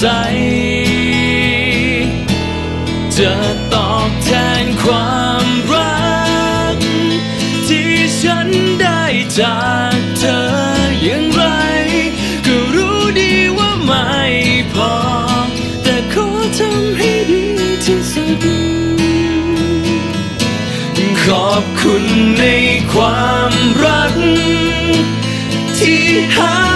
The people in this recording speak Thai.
ใส จะตอบแทนความรัก ที่ฉันได้จากเธออย่างไร ก็รู้ดีว่าไม่พอ แต่ขอทำให้ดีที่สุด ขอบคุณในความรัก ที่หาไม่ได้